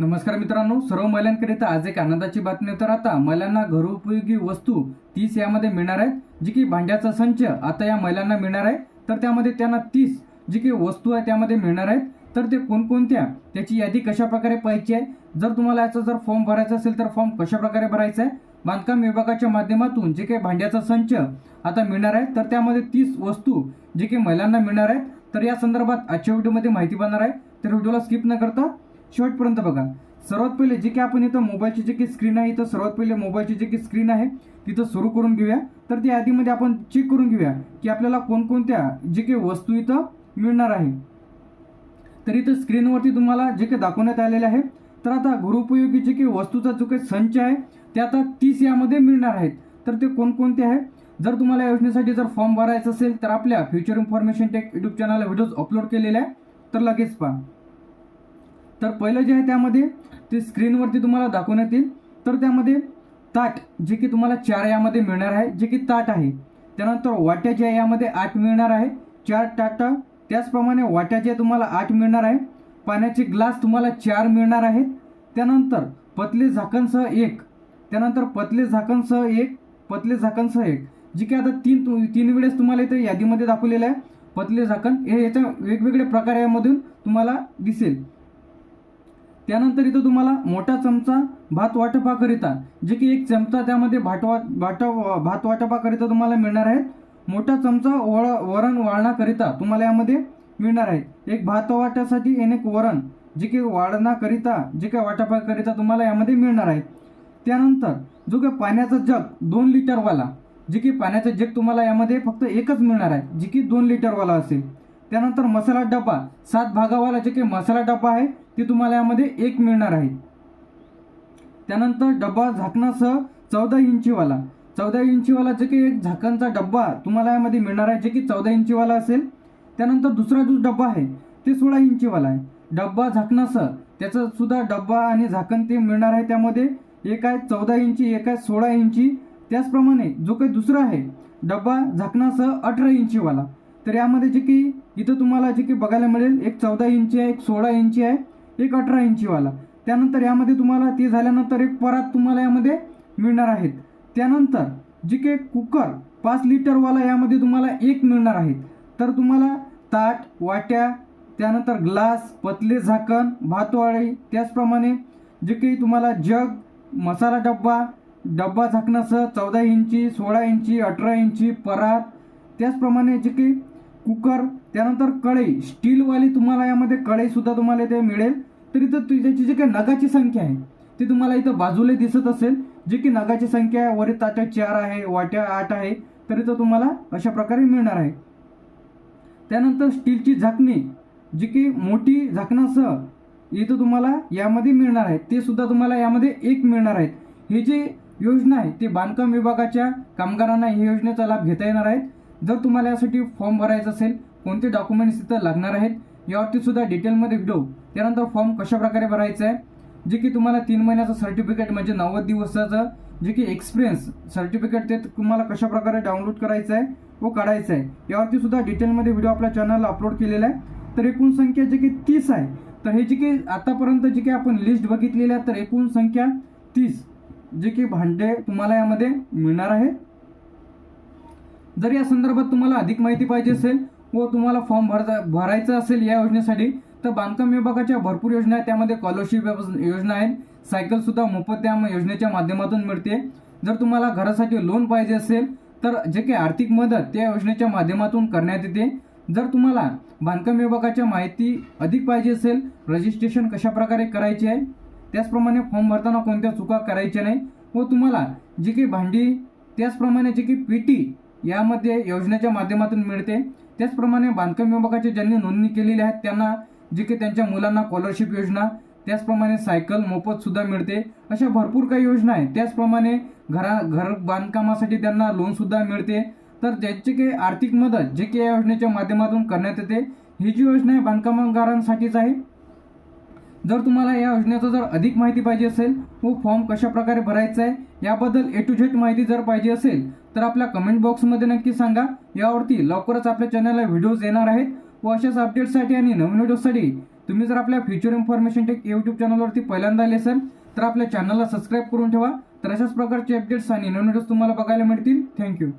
नमस्कार मित्रांनो सर्व महिलांकरिता आज एक आनंदाची बातमी तर आता महिलांना घरोपयोगी वस्तू तीस यामध्ये मिळणार आहेत जी की भांड्याचा संच आता या महिलांना मिळणार आहे. तर त्यामध्ये त्यांना तीस जी काही वस्तू आहे त्यामध्ये मिळणार आहेत. तर ते कोणकोणत्या? त्याची यादी कशा प्रकारे पाहायची आहे? जर तुम्हाला याचा जर फॉर्म भरायचा असेल तर फॉर्म कशा प्रकारे भरायचा आहे? बांधकाम विभागाच्या माध्यमातून जे काही भांड्याचा संच आता मिळणार आहे तर त्यामध्ये तीस वस्तू जे काही महिलांना मिळणार आहेत. तर या संदर्भात आजच्या व्हिडिओमध्ये माहिती पाहणार आहे. तर व्हिडिओला स्किप न करता शेवटपर्यंत बघा. सर्वात पहिले जे काही आपण इथं मोबाईलची जे काही स्क्रीन आहे इथं सर्वात पहिले मोबाईलची जे काही स्क्रीन आहे तिथं सुरू करून घेऊया. तर त्या यादीमध्ये आपण चेक करून घेऊया की आपल्याला कोणकोणत्या जे काही वस्तू इथं मिळणार आहे. तर इथं स्क्रीनवरती तुम्हाला जे काही दाखवण्यात आलेले आहे. तर आता गृहोपयोगी जे काही वस्तूचा जो काही संच आहे ते आता तीस यामध्ये मिळणार आहेत. तर ते कोणकोणते आहे? जर तुम्हाला या योजनेसाठी जर फॉर्म भरायचा असेल तर आपल्या फ्युचर इन्फॉर्मेशन टेक यूट्यूब चॅनलला व्हिडिओज अपलोड केलेले आहे. तर लगेच पहा. तर पहिलं जे आहे त्यामध्ये ते स्क्रीनवरती तुम्हाला दाखवण्यात येईल तर त्यामध्ये ताट जे की तुम्हाला चार यामध्ये मिळणार आहे जे की ताट आहे. त्यानंतर वाट्या जे आहे यामध्ये आठ मिळणार आहे. चार टाटा त्याचप्रमाणे वाट्या जे तुम्हाला आठ मिळणार आहे. पाण्याचे ग्लास तुम्हाला चार मिळणार आहेत त्यानंतर पतले झाकणसह एक. त्यानंतर पतले झाकणसह एक पतले झाकणसह एक. जी की आता तीन तीन वेळेस तुम्हाला इथे यादीमध्ये दाखवलेलं आहे. पतले झाकण हे याच्या वेगवेगळ्या प्रकार यामधून तुम्हाला दिसेल. त्यानंतर इथं तुम्हाला मोठा चमचा भात वाटपाकरिता जे की एक चमचा त्यामध्ये भाटवा भाट भात वाटपाकरिता तुम्हाला मिळणार आहे मोठा चमचा वळ वरण वाळण्याकरिता तुम्हाला यामध्ये मिळणार आहे. एक भात वाट्यासाठी आणि एक वरण जे की वाढण्याकरिता जे काही वाटपाकरिता तुम्हाला यामध्ये मिळणार आहे. त्यानंतर जो काही पाण्याचा जग दोन लिटरवाला जे की पाण्याचा जग तुम्हाला यामध्ये फक्त एकच मिळणार आहे जे की दोन लिटरवाला असेल. त्यानंतर मसाला डबा सात भागावाला जे काही मसाला डबा आहे ते तुम्हाला यामध्ये एक मिळणार आहे. त्यानंतर डब्बा झाकणासह चौदा इंचीवाला. चौदा इंचीवाला जे काही एक झाकणचा डब्बा तुम्हाला यामध्ये मिळणार आहे जे की चौदा इंचीवाला असेल. त्यानंतर दुसरा जो डब्बा आहे ते सोळा इंचीवाला आहे. डब्बा झाकणासह त्याचा सुद्धा डब्बा आणि झाकण ते मिळणार आहे त्यामध्ये. एक आहे चौदा इंची एक आहे सोळा इंची. त्याचप्रमाणे जो काही दुसरा आहे डब्बा झाकणासह अठरा इंचीवाला. तर यामध्ये जे की इथं तुम्हाला जे की बघायला मिळेल एक चौदा इंची आहे एक सोळा इंची आहे एक अठरा इंचीवाला. त्यानंतर यामध्ये तुम्हाला ते झाल्यानंतर एक परात तुम्हाला यामध्ये मिळणार आहेत. त्यानंतर जे काही कुकर पाच लिटरवाला यामध्ये तुम्हाला एक मिळणार आहेत. तर तुम्हाला ताट वाट्या त्यानंतर ग्लास पतले झाकण भातवाळी त्याचप्रमाणे जे काही तुम्हाला जग मसाला डब्बा डब्बा झाकणासह चौदा इंची सोळा इंची अठरा इंची परात त्याचप्रमाणे जे काही कुकर त्यानंतर कढई. स्टीलवाली तुम्हाला यामध्ये कढईसुद्धा तुम्हाला इथे मिळेल. तर इथं तु- त्याची जी काही नगाची संख्या आहे ती तुम्हाला इथं बाजूला दिसत असेल. जी की नगाची संख्या आहे वरील ताट्या चार आहे वाट्या आठ आहे तर इथं तुम्हाला अशा प्रकारे मिळणार आहे. त्यानंतर स्टीलची झाकणी जी की मोठी झाकणासह इथं तुम्हाला यामध्ये मिळणार आहे. ते सुद्धा तुम्हाला यामध्ये एक मिळणार आहेत ही जी योजना आहे ते बांधकाम विभागाच्या कामगारांना ही योजनेचा लाभ घेता येणार आहे. जर तुम्हाला यासाठी फॉर्म भरायचा असेल कोणते डॉक्युमेंट्स तिथं लागणार आहेत यावरती सुद्धा डिटेलमध्ये व्हिडिओ त्यानंतर फॉर्म कशाप्रकारे भरायचा आहे जे की तुम्हाला तीन महिन्याचं सर्टिफिकेट म्हणजे नव्वद दिवसाचं जे की एक्सपिरियन्स सर्टिफिकेट ते तुम्हाला कशा प्रकारे डाउनलोड करायचं आहे व काढायचं आहे यावरती सुद्धा डिटेलमध्ये व्हिडिओ आपल्या चॅनलला अपलोड केलेला आहे. तर एकूण संख्या जे की तीस आहे तर हे जे की आतापर्यंत जे काही आपण लिस्ट बघितलेली आहे तर एकूण संख्या तीस जे की भांडे तुम्हाला यामध्ये मिळणार आहे. जर या संदर्भात तुम्हाला अधिक माहिती पाहिजे असेल व तुम्हाला फॉर्म भरता भरायचा असेल या योजनेसाठी तर बांधकाम विभागाच्या भरपूर योजना आहेत. त्यामध्ये स्कॉलरशिप योजना आहेत. सायकलसुद्धा मोफत त्या योजनेच्या माध्यमातून मिळते. जर तुम्हाला घरासाठी लोन पाहिजे असेल तर जे काही आर्थिक मदत त्या योजनेच्या माध्यमातून करण्यात येते. जर तुम्हाला बांधकाम विभागाच्या माहिती अधिक पाहिजे असेल रजिस्ट्रेशन कशा प्रकारे करायचे आहे त्याचप्रमाणे फॉर्म भरताना कोणत्या चुका करायच्या नाही व तुम्हाला जी काही भांडी त्याचप्रमाणे जी काही पेटी यामध्ये योजनेच्या माध्यमातून मिळते. त्याचप्रमाणे बांधकाम विभागाचे ज्यांनी नोंदणी केलेली आहे त्यांना जे की त्यांच्या मुलांना स्कॉलरशिप योजना त्याचप्रमाणे सायकल मोफत सुद्धा मिळते. अशा भरपूर काही योजना आहेत. त्याचप्रमाणे घरा घर बांधकामासाठी त्यांना लोनसुद्धा मिळते. तर ज्याची काही आर्थिक मदत जे की या योजनेच्या माध्यमातून करण्यात येते ही जी योजना आहे बांधकामगारांसाठीच आहे. जर तुम्हाला या योजनेचं जर अधिक माहिती पाहिजे असेल व फॉर्म कशा प्रकारे भरायचा आहे याबद्दल ए टू झेड माहिती जर पाहिजे असेल तर आपल्या कमेंट बॉक्समध्ये नक्की सांगा. यावरती लवकरच आपल्या चॅनलला व्हिडिओज येणार आहेत. व अशाच अपडेट्ससाठी आणि नवीन व्हिडिओसाठी तुम्ही जर आपल्या फ्युचर इन्फॉर्मेशन टेक यूट्यूब चॅनलवरती पहिल्यांदा आले असेल तर आपल्या चॅनलला सबस्क्राईब करून ठेवा. तर अशाच प्रकारचे अपडेट्स आणि नवीन व्हिडिओज तुम्हाला बघायला मिळतील. थँक्यू